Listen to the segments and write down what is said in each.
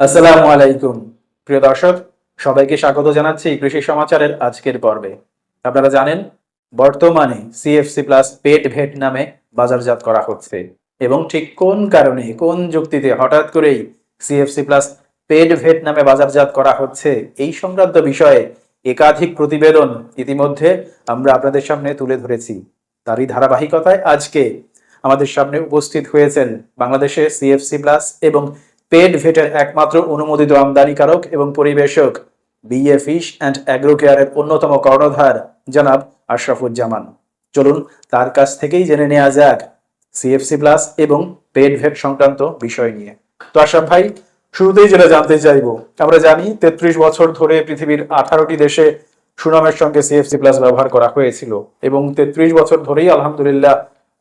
আসসালামু আলাইকুম। প্রিয় দর্শক, সবাইকে স্বাগত জানাচ্ছি কৃষি সমাচারের আজকের পর্বে। আপনারা জানেন, বর্তমানে সিএফসি প্লাস পেট ভেট নামে বাজারজাত করা হচ্ছে। এবং ঠিক কোন কারণে, কোন যুক্তিতে হঠাৎ করেই সিএফসি প্লাস পেট ভেট নামে বাজারজাত করা হচ্ছে, এই সংক্রান্ত বিষয়ে একাধিক প্রতিবেদন ইতিমধ্যে আমরা আপনাদের সামনে তুলে ধরেছি। তারই ধারাবাহিকতায় আজকে আমাদের সামনে উপস্থিত হয়েছেন বাংলাদেশে সিএফসি প্লাস এবং পেড ভেটের একমাত্র অনুমোদিত আমদানিকারক এবং পরিবেশক, বিএ ফিশ অ্যান্ড অ্যাগ্রো কেয়ারের অন্যতম কর্ণধার, জনাব আশরাফুজ্জামান। চলুন তার কাছ থেকেই জেনে নেওয়া যাক সিএফসি প্লাস এবং পেড ভেট সংক্রান্ত বিষয় নিয়ে। তো আশরাফ ভাই, শুরুতেই যেটা জানতে চাইব, আমরা জানি তেত্রিশ বছর ধরে পৃথিবীর আঠারোটি দেশে সুনামের সঙ্গে সিএফসি প্লাস ব্যবহার করা হয়েছিল এবং তেত্রিশ বছর ধরেই আলহামদুলিল্লাহ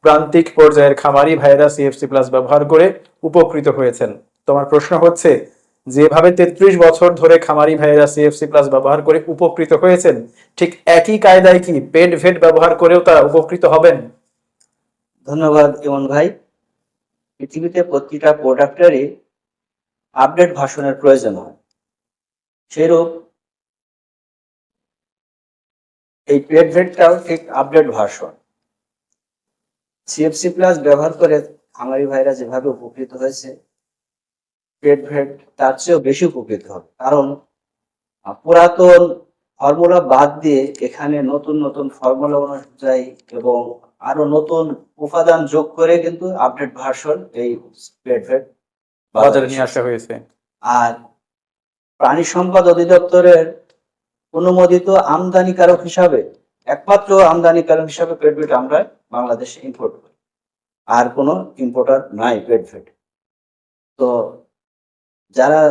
প্রান্তিক পর্যায়ের খামারি ভাইরা সিএফসি প্লাস ব্যবহার করে উপকৃত হয়েছেন। তোমার প্রশ্ন হচ্ছে, যেভাবে তেত্রিশ বছর ধরে খামারি ভাইয়েরা সিএফসি প্লাস ব্যবহার করে উপকৃত হয়েছেন, ঠিক একই কায়দায় কি পেড ভেট ব্যবহার করেও তারা উপকৃত হবেন? ধন্যবাদ ইমন ভাই। পৃথিবীতে প্রতিটা প্রোডাক্টেরই আপডেট ভাষণের প্রয়োজন হয়। সেরূপ এই পেড ভেটটাও ঠিক আপডেট ভাষণ। সিএফসি প্লাস ব্যবহার করে খামারি ভাইরা যেভাবে উপকৃত হয়েছে পেড ভেট তার চেয়েও বেশি উপকৃত হবে কারণ পুরাতন ফর্মুলা বাদ দিয়ে এখানে নতুন নতুন ফর্মুলা অনুযায়ী এবং আরও নতুন উপাদান যোগ করে কিন্তু আপডেট ভার্সন এই পেড ভেট বাজারে নিয়ে আসা হয়েছে। আর প্রাণী সম্পদ অধিদপ্তরের অনুমোদিত আমদানিকারক হিসাবে একমাত্র আমদানিকারক হিসাবে পেটভেট আমরা বাংলাদেশে ইম্পোর্ট করি। আর কোনো ইম্পোর্টার নাই পেটভেট তো যারা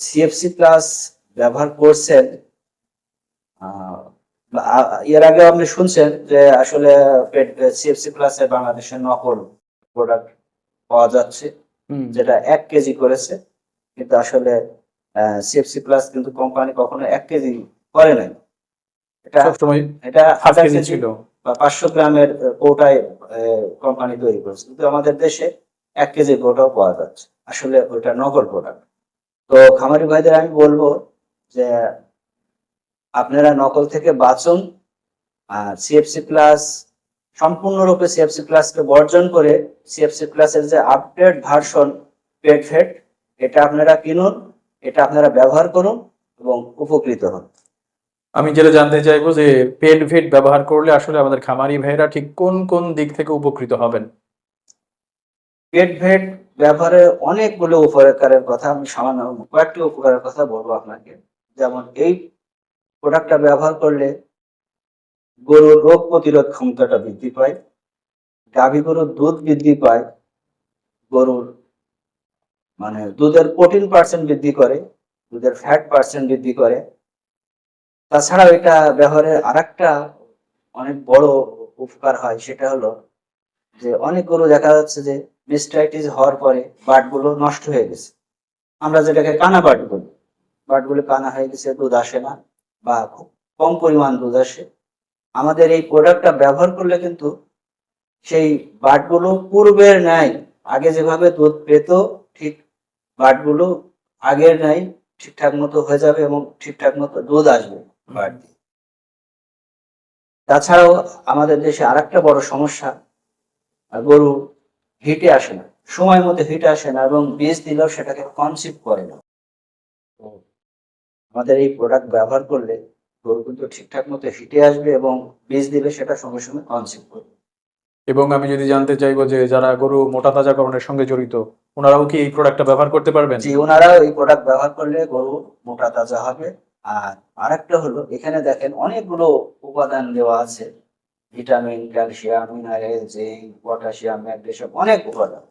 সিএফসি প্লাস ব্যবহার করছেন এর আগে আপনি শুনছেন যে আসলে সিএফসি প্লাসে বাংলাদেশের নকল প্রোডাক্ট পাওয়া যাচ্ছে যেটা এক কেজি করেছে। কিন্তু আসলে সিএফসি প্লাস কিন্তু কোম্পানি কখনো এক কেজি করে নাই। এটা সবসময় এটা হাজার কেজি ছিল। বা পাঁচশো গ্রামের কৌটায় কোম্পানি তৈরি করেছে। কিন্তু আমাদের দেশে এক কেজি কৌটাও পাওয়া যাচ্ছে। আসলে ওইটা নকল প্রোডাক্ট তো খামারি ভাইদের আমি বলব যে আপনারা নকল থেকে বাঁচুন আর সিএফসি প্লাস সম্পূর্ণরূপে সিএফসি প্লাসকে বর্জন করে সিএফসি প্লাসের যে আপডেট ভার্সন পেড ফেট এটা আপনারা কিনুন এটা আপনারা ব্যবহার করুন এবং উপকৃত হন। আমি যেটা জানতে চাইব যে পেড ভেট ব্যবহার করলে আসলে আমাদের খামারি ভাইরা ঠিক কোন কোন দিক থেকে উপকৃত হবেন? পেট ভেট ব্যবহারের অনেকগুলো উপকারের কথা আমি সামান্য কয়েকটি উপকারের কথা বলব আপনাকে। যেমন এই প্রোডাক্টটা ব্যবহার করলে গরুর রোগ প্রতিরোধ ক্ষমতাটা বৃদ্ধি পায়, গাভী গরুর দুধ বৃদ্ধি পায়, গরুর মানে দুধের প্রোটিন পার্সেন্ট বৃদ্ধি করে, দুধের ফ্যাট পার্সেন্ট বৃদ্ধি করে। তাছাড়াও এটা ব্যবহারের আরেকটা অনেক বড় উপকার হয়, সেটা হলো যে অনেক গরু দেখা যাচ্ছে যে মিস্টাইটিস হওয়ার পরে বাটগুলো নষ্ট হয়ে গেছে। আমরা যেটাকে কানা বাট বলি, বাটগুলো কানা হয়ে গেছে, দুধ আসে না বা খুব কম পরিমাণ দুধ আসে। আমাদের এই প্রোডাক্টটা ব্যবহার করলে কিন্তু সেই বাটগুলো পূর্বের ন্যায়, আগে যেভাবে দুধ পেত, ঠিক বাটগুলো আগের ন্যায় ঠিকঠাক মতো হয়ে যাবে এবং ঠিকঠাক মতো দুধ আসবে বাট দিয়ে। তাছাড়াও আমাদের দেশে আরেকটা বড় সমস্যা আর গরু হিটে আসে না সময় মতো হিটে আসে না এবং বীজ দিলেও সেটাকে কনসিভ করে না। তো আমাদের এই প্রোডাক্ট ব্যবহার করলে গরু কিন্তু ঠিকঠাক মতো হিটে আসবে এবং বীজ দিলে সেটা সঙ্গে সঙ্গে কনসিভ করবে। এবং আমি যদি জানতে চাইব যে যারা গরু মোটা তাজাকরণের সঙ্গে জড়িত ওনারাও কি এই প্রোডাক্টটা ব্যবহার করতে পারবেন? জি ওনারাও এই প্রোডাক্ট ব্যবহার করলে গরু মোটা তাজা হবে। আর আরেকটা হলো এখানে দেখেন অনেকগুলো উপাদান দেওয়া আছে। Vitamin, calcium mineral zinc, potassium magnesium অনেক উপাদান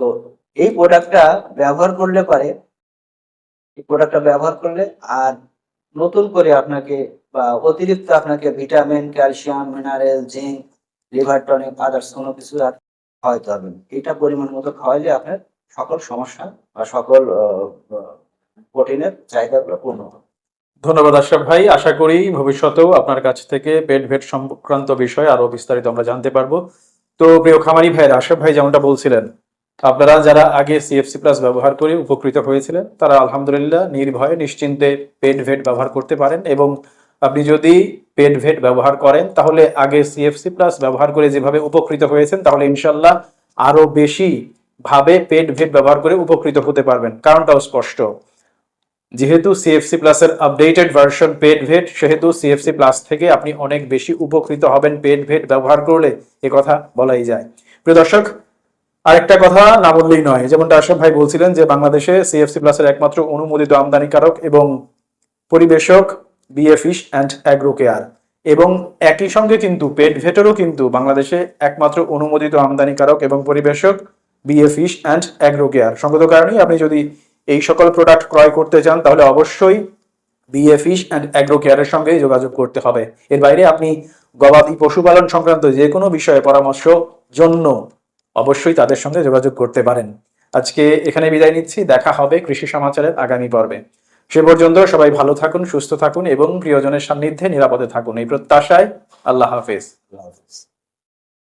তো এই প্রোডাক্টটা ব্যবহার করলে পারে, এই প্রোডাক্টটা ব্যবহার করলে আর নতুন করে আপনাকে বা অতিরিক্ত আপনাকে vitamin, calcium mineral zinc, liver tonic, others কোনো কিছু আর খাওয়াইতে হবে। এটা পরিমাণ মতো খাওয়াইলে আপনার সকল সমস্যা বা সকল প্রোটিনের চাহিদাগুলো পূর্ণ হবে ধন্যবাদ আশরাফ ভাই। আশা করি ভবিষ্যতেও আপনার কাছ থেকে পেট ভেট সংক্রান্ত বিষয় আরও বিস্তারিত আমরা জানতে পারব। তো প্রিয় খামারি ভাইয়ের, আশরাফ ভাই যেমনটা বলছিলেন, আপনারা যারা আগে সিএফসি প্লাস ব্যবহার করে উপকৃত হয়েছিলেন, তারা আলহামদুলিল্লাহ নির্ভয়ে নিশ্চিন্তে পেট ভেট ব্যবহার করতে পারেন এবং আপনি যদি পেট ভেট ব্যবহার করেন, তাহলে আগে সিএফসি প্লাস ব্যবহার করে যেভাবে উপকৃত হয়েছেন, তাহলে ইনশাল্লাহ আরও বেশি ভাবে পেট ভেট ব্যবহার করে উপকৃত হতে পারবেন। কারণটাও স্পষ্ট। যেহেতু সিএফসি প্লাসের আপডেটেড ভার্সন পেড ভেট সেহেতু সিএফসি প্লাস থেকে আপনি অনেক বেশি উপকৃত হবেন পেড ভেট ব্যবহার করলে, এ কথা বলাই যায়। প্রিয় দর্শক, আরেকটা কথা না বললেই নয়। যেমনটা আশরাফ ভাই বলছিলেন যে বাংলাদেশে সিএফসি প্লাসের একমাত্র অনুমোদিত আমদানিকারক এবং পরিবেশক BA fish and agro care এবং একই সঙ্গে কিন্তু পেট ভেটেরও কিন্তু বাংলাদেশে একমাত্র অনুমোদিত আমদানিকারক এবং পরিবেশক BA fish and agro care সঙ্গত কারণেই আপনি যদি এই সকল প্রোডাক্ট ক্রয় করতে চান, তাহলে অবশ্যই বিএ ফিশ অ্যান্ড অ্যাগ্রো কেয়ারের সঙ্গে যোগাযোগ করতে হবে। এর বাইরে আপনি গবাদি পশুপালন সংক্রান্ত যে কোনো বিষয়ে পরামর্শ জন্য অবশ্যই তাদের সঙ্গে যোগাযোগ করতে পারেন। আজকে এখানে বিদায় নিচ্ছি। দেখা হবে কৃষি সমাচারের আগামী পর্বে। সে পর্যন্ত সবাই ভালো থাকুন, সুস্থ থাকুন এবং প্রিয়জনের সান্নিধ্যে নিরাপদে থাকুন। এই প্রত্যাশায় আল্লাহ হাফেজ। আল্লাহ হাফেজ।